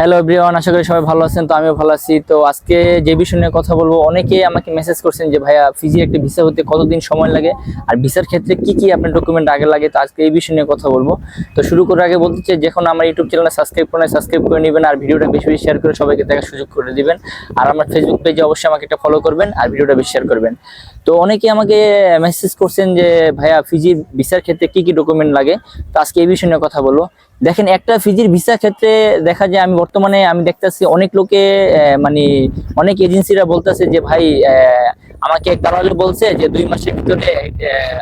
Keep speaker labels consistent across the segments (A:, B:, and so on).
A: Hello everyone আশা করি সবাই ভালো আছেন, তো আমিও ভালো আছি। তো আজকে যে বিষয় নিয়ে কথা বলব অনেকে আমাকে মেসেজ করছেন যে, ভাইয়া ফিজি একটা ভিসা হতে কতদিন সময় লাগে? আর ভিসার ক্ষেত্রে কি কি আপনার ডকুমেন্ট আগে লাগে? তো আজকে এই বিষয় নিয়ে কথা বলব। তো শুরু করার আগে বলতে চাই, যখন আমার ইউটিউব চ্যানেলে সাবস্ক্রাইব করেন সাবস্ক্রাইব করে নেবেন আর ভিডিওটা বেশি বেশি শেয়ার করে সবাইকে দেখার সুযোগ করে দিবেন। আর আমার ফেসবুক পেজে অবশ্যই আমাকে একটা ফলো করবেন আর ভিডিওটা বেশি শেয়ার করবেন। তো অনেকে আমাকে মেসেজ করছেন যে, ভাইয়া, ফিজির ভিসার ক্ষেত্রে কি কি ডকুমেন্ট লাগে? তো আজকে এই বিষয় কথা বলব। দেখেন, একটা ফিজির ভিসা ক্ষেত্রে দেখা যায়, আমি বর্তমানে আমি দেখতেছি অনেক লোকে মানে অনেক এজেন্সিরা বলতেছে যে, ভাই আমাকে এক দালালে বলছে যে, দুই মাসের ভিতরে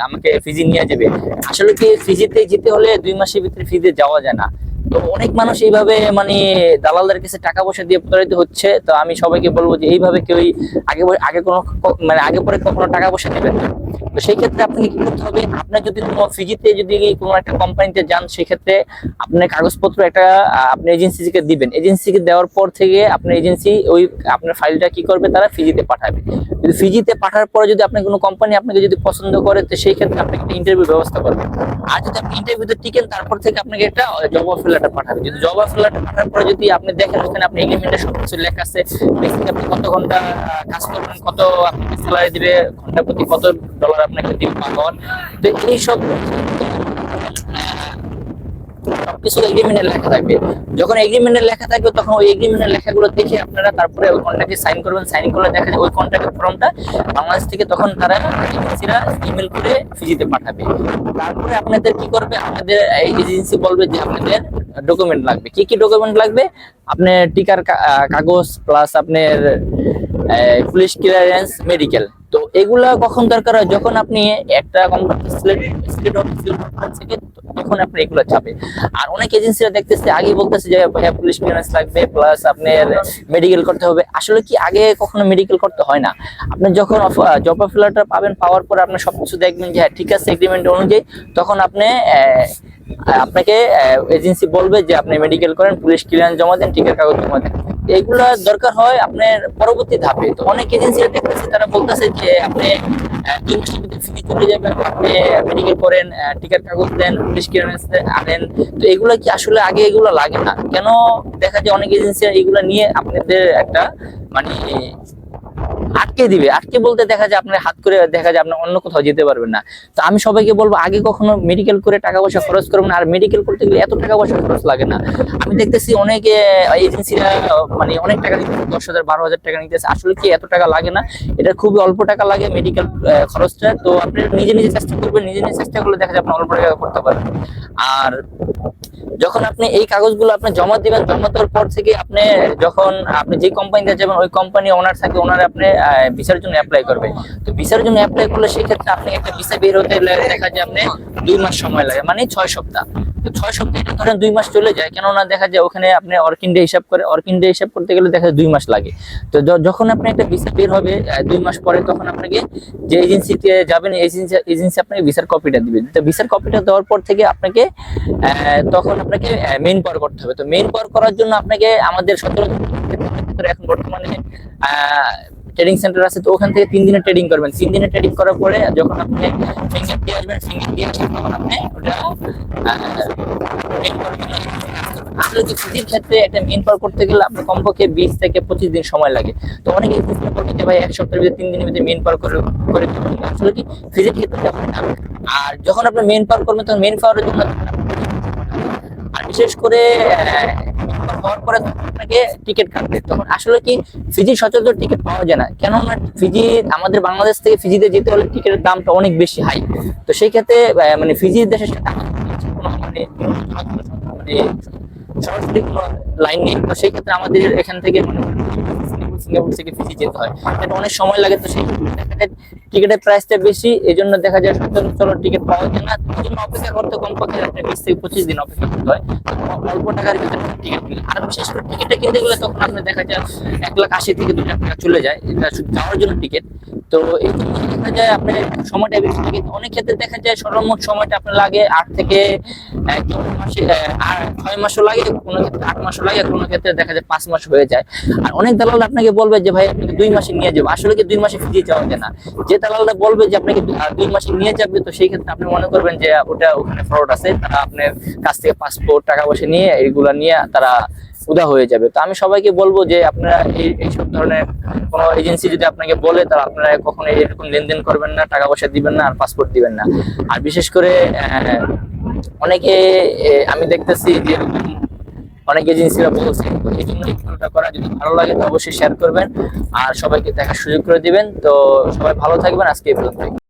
A: আমাকে ফিজি নিয়ে যাবে। আসলে কি ফিজিতে যেতে হলে দুই মাসের ভিতরে ফিজে যাওয়া যায় না? তো অনেক মানুষ এইভাবে মানে দালালদের কাছে টাকা পয়সা দিয়ে প্রতারিত হচ্ছে। তো আমি সবাইকে বলব যে এইভাবে কেউ আগে আগে কোনো মানে আগে পরে কখনো টাকা পয়সা দেবেন না। তো সেই ক্ষেত্রে আপনাকে কি করতে হবে? আপনার যদি কোনো ফিজিতে যদি কোনো একটা কোম্পানিতে যান, সেক্ষেত্রে আপনার কাগজপত্র একটা আপনি এজেন্সিকে দিবেন। এজেন্সিকে দেওয়ার পর থেকে আপনার এজেন্সি ওই আপনার ফাইলটা কি করবে? তারা ফিজিতে পাঠাবে। যদি ফিজিতে পাঠার পরে যদি আপনার কোনো কোম্পানি আপনাকে যদি পছন্দ করে, তো সেই ক্ষেত্রে আপনাকে একটা ইন্টারভিউ ব্যবস্থা করবে। আর যদি আপনি ইন্টারভিউতে টিকেন, তারপর থেকে আপনাকে একটা জব অফার লেটার পাঠাবে। যদি জব অফার লেটার পাঠার পরে যদি আপনি দেখেন ওখানে আপনি এগ্রিমেন্টে সব কিছু লেখা আছে বেসিক আপনি কত ঘণ্টা কাজ করবেন, কত আপনাকে স্যালারি দিবে ঘণ্টা প্রতি কত ডলার আপনাকে দিবে পাওয়ার তো এই সব সবকিছু এগ্রিমেন্টে লেখা থাকবে। যখন এগ্রিমেন্টে লেখা থাকবে, তখন ওই এগ্রিমেন্টের লেখাগুলো দেখে আপনারা তারপরে ওই কন্ট্রাক্টে সাইন করবেন। সাইন করলে দেখা যায় ওই কন্ট্রাক্টের ফর্মটা বাংলাদেশ থেকে তখন তারা এজেন্সিরা ইমেল করে ফিজিতে পাঠাবে। তারপরে আপনাদের কি করবে? আপনাদের এজেন্সি বলবে যে আপনাদের ডকুমেন্ট লাগবে। কি কি ডকুমেন্ট লাগবে? আপনার টিকার কা- আহ, কাগজ প্লাস আপনার পুলিশ ক্লিয়ারেন্স মেডিকেল তো এগুলা কখন দরকার হয়? যখন আপনি একটা তখন আপনি এগুলো চাপে। আর অনেক এজেন্সিরা দেখতেছে, আগে বলতেছে যে ভাইয়া পুলিশ ক্লিয়ারেন্স লাগবে প্লাস আপনার মেডিকেল করতে হবে। আসলে কি আগে কখনো মেডিকেল করতে হয় না। আপনি যখন জব অফ পাবেন, পাওয়ার পর আপনি সবকিছু দেখবেন যে হ্যাঁ ঠিক আছে এগ্রিমেন্ট অনুযায়ী। তখন আপনি আপনাকে এজেন্সি বলবে যে, আপনি মেডিকেল করেন, পুলিশ ক্লিয়ারেন্স জমা দেন টিকেট কাগজ জমা দেন। এগুলো দরকার হয় আপনার পরবর্তী ধাপে। তো অনেক এজেন্সি দেখতেছে, তারা বলতেছে যে আপনি তিন চলে যাবেন, আপনি মেডিকেল করেন টিকার কাগজ দেন, পুলিশ ক্লিয়ারেন্স আনেন। তো এগুলো কি আসলে আগে এগুলো লাগে না? কেন দেখা যায় অনেক এজেন্সি এগুলো নিয়ে আপনাদের একটা মানে আটকে দিবে। আটকে বলতে দেখা যায় আপনার হাত করে দেখা যায় আপনার অন্য কোথাও যেতে পারবেন না। তো আমি সবাইকে বলব, আগে কখনো মেডিকেল করে টাকা পয়সা খরচ করবেন আর মেডিকেল করতে গেলে এত টাকা পয়সা খরচ লাগে না। আমি দেখতেছি অনেকে এজেন্সিরা মানে অনেক টাকা দিতে দশ হাজার, বারো হাজার টাকা নিতেছে। আসলে কি এত টাকা লাগে না? এটা খুবই অল্প টাকা লাগে মেডিকেল খরচটা। তো আপনি নিজে নিজে চেষ্টা করবেন, নিজে নিজে চেষ্টা করলে দেখা যায় আপনি অল্প টাকা করতে পারবেন। আর যখন আপনি এই কাগজগুলো আপনি জমা দিবেন, জমা দেওয়ার পর থেকে আপনি যখন আপনি যে কোম্পানিতে যাবেন, ওই কোম্পানি ওনার থাকে, ওনার আপনি ভিসার জন্য অ্যাপ্লাই করবে। তো ভিসার জন্য অ্যাপ্লাই করলে সেই ক্ষেত্রে আপনি একটা ভিসা বের হতে দেখা যায় আপনি দুই মাস সময় লাগে মানে ছয় সপ্তাহ। তো ছয় সপ্তাহ ধরেন দুই মাস চলে যায়, কেননা দেখা যায় ওখানে আপনি অর্কিন ডে হিসাব করে অর্কিন ডে হিসাব করতে গেলে দেখা যায় দুই মাস লাগে। তো যখন আপনি একটা ভিসা বের হবে দুই মাস পরে তখন আপনাকে যে এজেন্সিতে যাবেন এজেন্সি এজেন্সি আপনাকে ভিসার কপিটা দিবে। তো ভিসার কপিটা দেওয়ার পর থেকে আপনাকে তখন আপনাকে মেন পাওয়ার করতে হবে। তো মেন পাওয়ার করার জন্য আপনাকে আমাদের সতেরো এখন বর্তমানে ট্রেডিং সেন্টার আছে। তো ওখান থেকে তিন দিনের ট্রেডিং করবেন। তিন দিনে ট্রেডিং করার পরে যখন আপনি ফিঙ্গার দিয়ে আসবেন ফিঙ্গার দিয়ে আসবেন, তখন আপনি ওটা ফিজির ক্ষেত্রে একটা করতে গেলে কমপক্ষে বিশ থেকে পঁচিশ দিন সময় লাগে। তো অনেকে চেষ্টা করবে যে, ভাই, এক সপ্তাহের ভিতরে, তিন দিনের ভিতরে মেইন পাওয়ার করে আসলে কি ফিজির ক্ষেত্রে আর যখন আপনি মেইন পাওয়ার করবেন, তখন পাওয়ারের জন্য আর বিশেষ করে হওয়ার পরে আপনাকে টিকিট কাটবে। তখন আসলে কি, ফিজি সচরাচর টিকিট পাওয়া যায় না। কেননা ফিজি, আমাদের বাংলাদেশ থেকে ফিজিতে যেতে হলে টিকিটের দামটা অনেক বেশি হাই। তো সেই ক্ষেত্রে মানে ফিজি দেশের সাথে মানে মানে সরাসরি লাইন নেই। তো সেই ক্ষেত্রে আমাদের এখান থেকে মানে সিঙ্গাপুর সিঙ্গাপুর থেকে ফিজি যেতে হয়। এটা অনেক সময় লাগে, তো সেই ক্ষেত্রে টিকিটের প্রাইসটা বেশি এই জন্য দেখা যায় সচরাচর টিকিট পাওয়া যায় না। এই জন্য অপেক্ষা করতে কমপক্ষে আপনার বিশ থেকে পঁচিশ দিন অপেক্ষা করতে হয়। অল্প টাকার ভিতরে টিকিট কিনে আর বিশেষ করে টিকিটটা কিনতে গেলে তখন আপনার দেখা যায় এক লাখ আশি থেকে দু লাখ টাকা চলে যায়। এটা শুধু যাওয়ার জন্য টিকিট। তো এই দেখা যায় আপনার সময়টা বেশি লাগে। অনেক ক্ষেত্রে দেখা যায় সর্বমোট সময়টা আপনার লাগে আট থেকে ছয় মাসও লাগে, কোনো ক্ষেত্রে আট মাসও লাগে কোনো ক্ষেত্রে দেখা যায় পাঁচ মাস হয়ে যায়। আর অনেক দালাল আপনাকে বলবে যে, ভাই, আপনাকে দুই মাসে নিয়ে যাব। আসলে কি দুই মাসে ফিরিয়ে যাওয়া যায় না। যে দালালটা বলবে যে, আপনাকে দুই মাসে নিয়ে যাবে, তো সেই ক্ষেত্রে আপনি মনে করবেন যে, ওটা ওখানে ফ্রড আছে। তারা আপনার কাছ থেকে পাসপোর্ট টাকা পয়সা নিয়ে, এগুলা নিয়ে তারা উদা হয়ে যাবে। তো আমি সবাইকে বলব যে, আপনারা এই, এইসব ধরনের কোনো এজেন্সি যদি আপনাকে বলে, তাহলে আপনারা কখনো এরকম লেনদেন করবেন না, টাকা পয়সা দিবেন না, আর পাসপোর্ট দিবেন না। আর বিশেষ করে অনেকে আমি দেখতেছি যে, অনেক এজেন্সিরা বলছে তো এই জন্য ভিডিওটা করা যদি ভালো লাগে, তো অবশ্যই শেয়ার করবেন। আর সবাইকে দেখার সুযোগ করে দিবেন। তো সবাই ভালো থাকবেন। আজকে এই পর্যন্ত